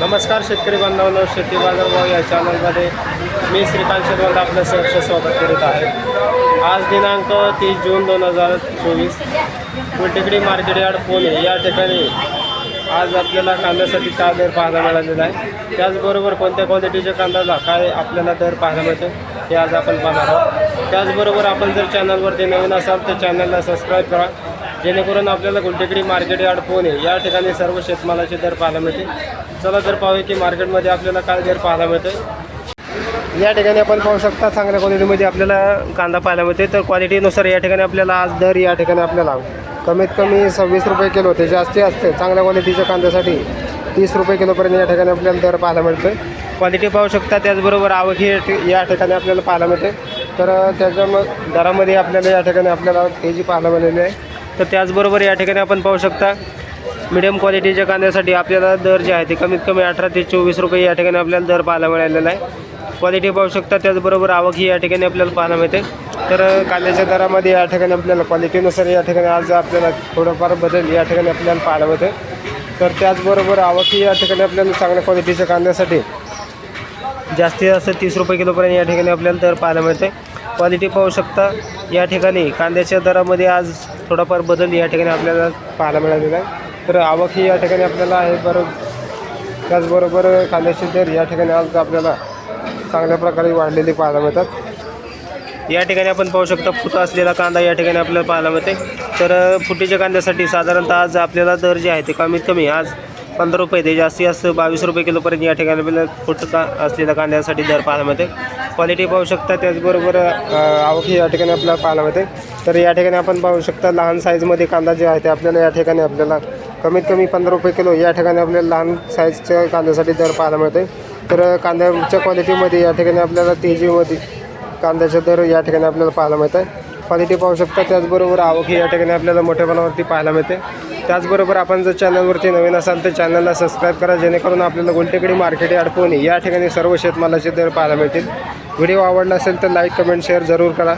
नमस्कार शेतकरी बांधवांनो शेती बाजारभाव या चॅनलमध्ये मी श्रीकांत शेतवंत आपलं सहर्ष स्वागत करीत आहे. आज दिनांक तीस जून दोन हजार चोवीस. कुलटेकडी मार्केट यार्ड पुणे या ठिकाणी आज आपल्याला कांद्यासाठी काय दर पाहायला मिळालेला आहे. त्याचबरोबर कोणत्या क्वालिटीच्या कांद्याला काय आपल्याला दर पाहायला मिळतो हे आज आपण पाहणार आहोत. त्याचबरोबर आपण जर चॅनलवरती नवीन असाल तर चॅनलला सबस्क्राईब करा. जेणेकरून आपल्याला गुलटेकडी मार्केट यार्ड पुणे या ठिकाणी सर्व शेतमालाचे दर पाहायला मिळते. चला तर पाहूया की मार्केटमध्ये आपल्याला काय दर पाहायला मिळते या ठिकाणी आपण पाहू शकता चांगल्या क्वालिटीमध्ये आपल्याला कांदा पाहायला मिळते तर क्वालिटीनुसार या ठिकाणी आपल्याला आज दर या ठिकाणी आपल्याला कमीत कमी सव्वीस रुपये किलो ते जास्ती असते. चांगल्या क्वालिटीच्या कांद्यासाठी तीस रुपये किलोपर्यंत या ठिकाणी आपल्याला दर पाहायला मिळते क्वालिटी पाहू शकता त्याचबरोबर आवक ही या ठिकाणी आपल्याला पाहायला मिळते. तर त्याच्या मग दरामध्ये आपल्याला या ठिकाणी आपल्याला तेजी पाहायला मिळालेली आहे. तर त्याचबरोबर या ठिकाणी आपण पाहू शकता मिडियम क्वालिटीच्या कांद्यासाठी आपल्याला दर जे आहे ते कमीत कमी अठरा ते चोवीस रुपये या ठिकाणी आपल्याला दर पाहायला मिळालेला आहे. क्वालिटी पाहू शकता त्याचबरोबर आवक ही या ठिकाणी आपल्याला पाहायला मिळते. तर कांद्याच्या दरामध्ये या ठिकाणी आपल्याला क्वालिटीनुसार या ठिकाणी आज आपल्याला थोडंफार बदल या ठिकाणी आपल्याला पाहायला मिळते तर त्याचबरोबर आवक ही या ठिकाणी आपल्याला चांगल्या क्वालिटीच्या कांद्यासाठी जास्तीत जास्त तीस रुपये किलोपर्यंत या ठिकाणी आपल्याला दर पाहायला मिळते क्वालिटी पाहू शकता. या ठिकाणी कांद्याच्या दरामध्ये आज थोडाफार बदल या ठिकाणी आपल्याला पाहायला मिळालेला आहे. तर आवक ही या ठिकाणी आपल्याला आहे बरं. त्याचबरोबर कांद्याचे दर या ठिकाणी आज आपल्याला चांगल्या प्रकारे वाढलेले पाहायला मिळतात. या ठिकाणी आपण पाहू शकता फुटा असलेला कांदा या ठिकाणी आपल्याला पाहायला मिळते तर फुटीच्या कांद्यासाठी साधारणतः आज आपल्याला दर जे आहे ते कमीत कमी आज पंधरा रुपये ते जास्तीत जास्त बावीस रुपये किलोपर्यंत या ठिकाणी आपल्याला फुट का असलेल्या कांद्यासाठी दर पाहायला मिळते क्वालिटी पाहू शकता त्याचबरोबर आवक ही या ठिकाणी आपल्याला पाहायला मिळते. तर या ठिकाणी आपण पाहू शकता लहान साईजमध्ये कांदा जे आहे ते आपल्याला या ठिकाणी आपल्याला कमीत कमी पंधरा रुपये किलो या ठिकाणी आपल्याला लहान साईजच्या कांद्यासाठी दर पाहायला मिळते तर कांद्याच्या क्वालिटीमध्ये या ठिकाणी आपल्याला तेजीमध्ये कांद्याचा दर या ठिकाणी आपल्याला पाहायला मिळतं क्वालिटी पाहू शकता त्याचबरोबर आवक ही या ठिकाणी आपल्याला मोठ्या प्रमाणावरती पाहायला मिळते. त्याचबरोबर आपण जर चॅनलवरती नवीन असाल तर चॅनलला सबस्क्राईब करा जेणेकरून आपल्याला गुलटेकडी मार्केट यार्ड पुणे या ठिकाणी सर्व शेतमालाचे दर पाहायला मिळतील. व्हिडिओ आवडला असेल तर लाईक कमेंट शेअर जरूर करा.